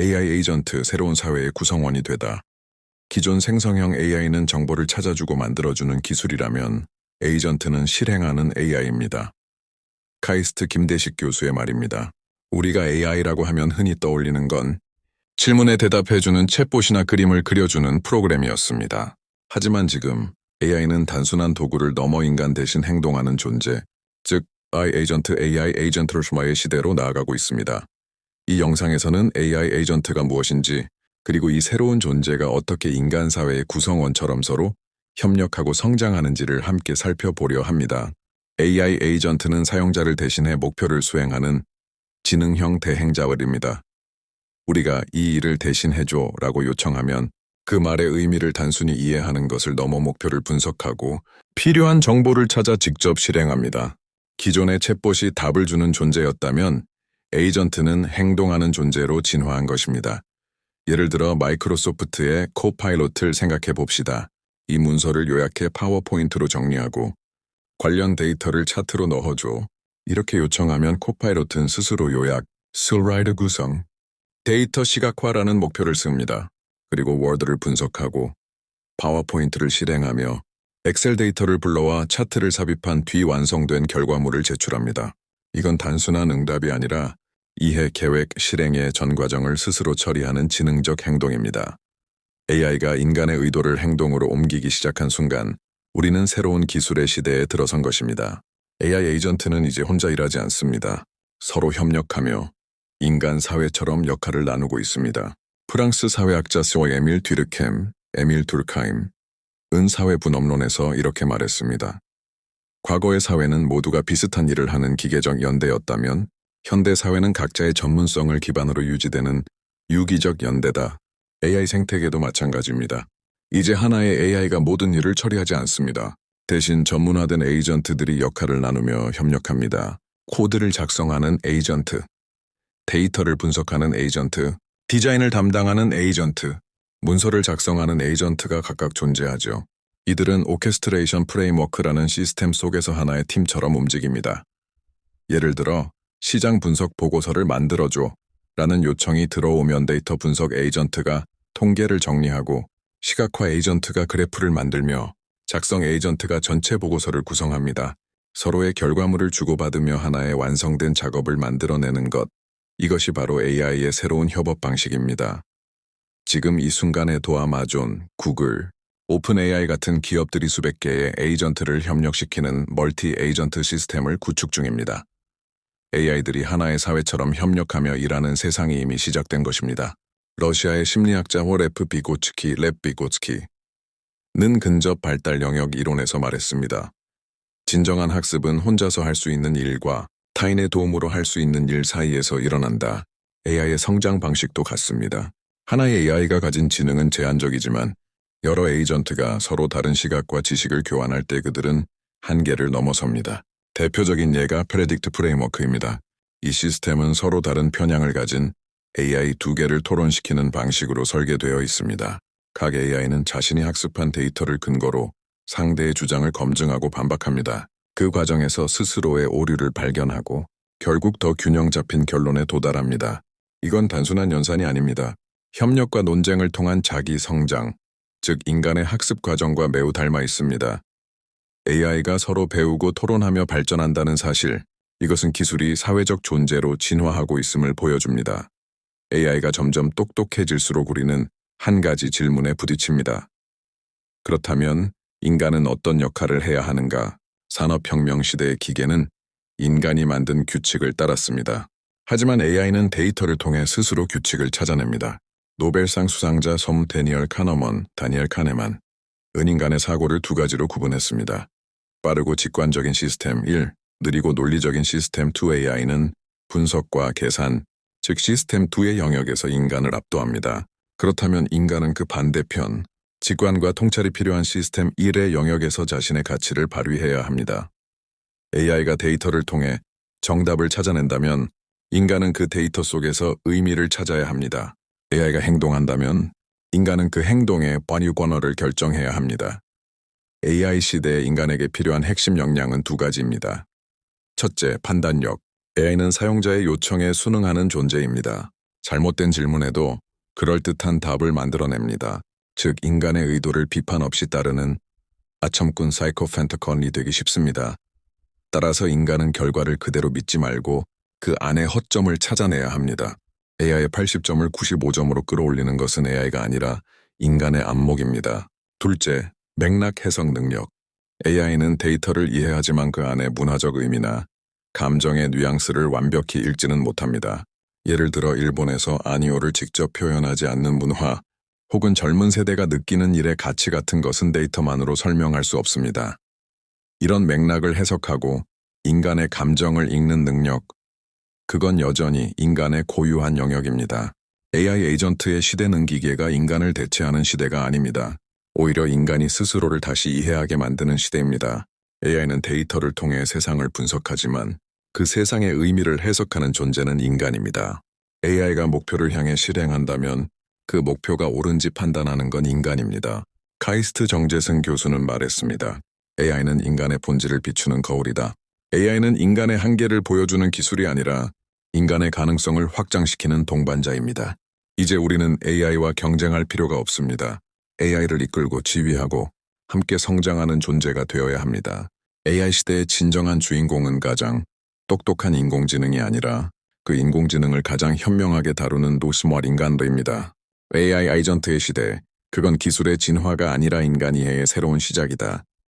AI 에이전트 새로운 사회의 구성원이 되다. 기존 생성형 AI는 정보를 찾아주고 만들어주는 기술이라면 에이전트는 실행하는 AI입니다. 카이스트 김대식 교수의 말입니다. 우리가 AI라고 하면 흔히 떠올리는 건 질문에 대답해주는 챗봇이나 그림을 그려주는 프로그램이었습니다. 하지만 지금 AI는 단순한 도구를 넘어 인간 대신 행동하는 존재, 즉 I 에이전트 AI 에이전트로스마의 시대로 나아가고 있습니다. 이 영상에서는 AI 에이전트가 무엇인지, 그리고 이 새로운 존재가 어떻게 인간 사회의 구성원처럼 서로 협력하고 성장하는지를 함께 살펴보려 합니다. AI 에이전트는 사용자를 대신해 목표를 수행하는 지능형 대행자월입니다. 우리가 이 일을 대신해줘 라고 요청하면 그 말의 의미를 단순히 이해하는 것을 넘어 목표를 분석하고 필요한 정보를 찾아 직접 실행합니다. 기존의 챗봇이 답을 주는 존재였다면 에이전트는 행동하는 존재로 진화한 것입니다. 예를 들어 마이크로소프트의 코파일롯을 생각해 봅시다. 이 문서를 요약해 파워포인트로 정리하고 관련 데이터를 차트로 넣어줘. 이렇게 요청하면 코파일롯은 스스로 요약, 슬라이드 구성, 데이터 시각화라는 목표를 씁니다. 그리고 워드를 분석하고 파워포인트를 실행하며 엑셀 데이터를 불러와 차트를 삽입한 뒤 완성된 결과물을 제출합니다. 이건 단순한 응답이 아니라 이해, 계획, 실행의 전 과정을 스스로 처리하는 지능적 행동입니다. AI가 인간의 의도를 행동으로 옮기기 시작한 순간 우리는 새로운 기술의 시대에 들어선 것입니다. AI 에이전트는 이제 혼자 일하지 않습니다. 서로 협력하며 인간 사회처럼 역할을 나누고 있습니다. 프랑스 사회학자 소 에밀 뒤르켐, 에밀 둘카임, 은사회 분업론에서 이렇게 말했습니다. 과거의 사회는 모두가 비슷한 일을 하는 기계적 연대였다면 현대 사회는 각자의 전문성을 기반으로 유지되는 유기적 연대다. AI 생태계도 마찬가지입니다. 이제 하나의 AI가 모든 일을 처리하지 않습니다. 대신 전문화된 에이전트들이 역할을 나누며 협력합니다. 코드를 작성하는 에이전트, 데이터를 분석하는 에이전트, 디자인을 담당하는 에이전트, 문서를 작성하는 에이전트가 각각 존재하죠. 이들은 오케스트레이션 프레임워크라는 시스템 속에서 하나의 팀처럼 움직입니다. 예를 들어 시장 분석 보고서를 만들어줘 라는 요청이 들어오면 데이터 분석 에이전트가 통계를 정리하고 시각화 에이전트가 그래프를 만들며 작성 에이전트가 전체 보고서를 구성합니다. 서로의 결과물을 주고받으며 하나의 완성된 작업을 만들어내는 것. 이것이 바로 AI의 새로운 협업 방식입니다. 지금 이 순간에 도 아마존, 구글, 오픈 AI 같은 기업들이 수백 개의 에이전트를 협력시키는 멀티 에이전트 시스템을 구축 중입니다. AI들이 하나의 사회처럼 협력하며 일하는 세상이 이미 시작된 것입니다. 러시아의 심리학자 호레프 비고츠키 랩 비고츠키는 근접 발달 영역 이론에서 말했습니다. 진정한 학습은 혼자서 할 수 있는 일과 타인의 도움으로 할 수 있는 일 사이에서 일어난다. AI의 성장 방식도 같습니다. 하나의 AI가 가진 지능은 제한적이지만 여러 에이전트가 서로 다른 시각과 지식을 교환할 때 그들은 한계를 넘어섭니다. 대표적인 예가 프레딕트 프레임워크입니다. 이 시스템은 서로 다른 편향을 가진 AI 두 개를 토론시키는 방식으로 설계되어 있습니다. 각 AI는 자신이 학습한 데이터를 근거로 상대의 주장을 검증하고 반박합니다. 그 과정에서 스스로의 오류를 발견하고 결국 더 균형 잡힌 결론에 도달합니다. 이건 단순한 연산이 아닙니다. 협력과 논쟁을 통한 자기 성장, 즉 인간의 학습 과정과 매우 닮아 있습니다. AI가 서로 배우고 토론하며 발전한다는 사실, 이것은 기술이 사회적 존재로 진화하고 있음을 보여줍니다. AI가 점점 똑똑해질수록 우리는 한 가지 질문에 부딪힙니다. 그렇다면 인간은 어떤 역할을 해야 하는가? 산업혁명 시대의 기계는 인간이 만든 규칙을 따랐습니다. 하지만 AI는 데이터를 통해 스스로 규칙을 찾아냅니다. 노벨상 수상자 섬 데니얼 카너먼, 다니엘 카네만, 은인간의 사고를 두 가지로 구분했습니다. 빠르고 직관적인 시스템 1, 느리고 논리적인 시스템 2 AI는 분석과 계산, 즉 시스템 2의 영역에서 인간을 압도합니다. 그렇다면 인간은 그 반대편, 직관과 통찰이 필요한 시스템 1의 영역에서 자신의 가치를 발휘해야 합니다. AI가 데이터를 통해 정답을 찾아낸다면 인간은 그 데이터 속에서 의미를 찾아야 합니다. AI가 행동한다면 인간은 그 행동의 관유 권어를 결정해야 합니다. AI 시대의 인간에게 필요한 핵심 역량은 두 가지입니다. 첫째, 판단력. AI는 사용자의 요청에 순응하는 존재입니다. 잘못된 질문에도 그럴듯한 답을 만들어냅니다. 즉, 인간의 의도를 비판 없이 따르는 아첨꾼 사이코팬터컨이 되기 쉽습니다. 따라서 인간은 결과를 그대로 믿지 말고 그 안에 허점을 찾아내야 합니다. AI의 80점을 95점으로 끌어올리는 것은 AI가 아니라 인간의 안목입니다. 둘째, 맥락 해석 능력. AI는 데이터를 이해하지만 그 안에 문화적 의미나 감정의 뉘앙스를 완벽히 읽지는 못합니다. 예를 들어 일본에서 아니오를 직접 표현하지 않는 문화, 혹은 젊은 세대가 느끼는 일의 가치 같은 것은 데이터만으로 설명할 수 없습니다. 이런 맥락을 해석하고 인간의 감정을 읽는 능력, 그건 여전히 인간의 고유한 영역입니다. AI 에이전트의 시대는 기계가 인간을 대체하는 시대가 아닙니다. 오히려 인간이 스스로를 다시 이해하게 만드는 시대입니다. AI는 데이터를 통해 세상을 분석하지만 그 세상의 의미를 해석하는 존재는 인간입니다. AI가 목표를 향해 실행한다면 그 목표가 옳은지 판단하는 건 인간입니다. 카이스트 정재승 교수는 말했습니다. AI는 인간의 본질을 비추는 거울이다. AI는 인간의 한계를 보여주는 기술이 아니라 인간의 가능성을 확장시키는 동반자입니다. 이제 우리는 AI와 경쟁할 필요가 없습니다. AI를 이끌고 지휘하고 함께 성장하는 존재가 되어야 합니다. AI 시대의 진정한 주인공은 가장 똑똑한 인공지능이 아니라 그 인공지능을 가장 현명하게 다루는 노스멀 인간들입니다. AI 아이전트의 시대, 그건 기술의 진화가 아니라 인간 이 해의 새로운 시작이다.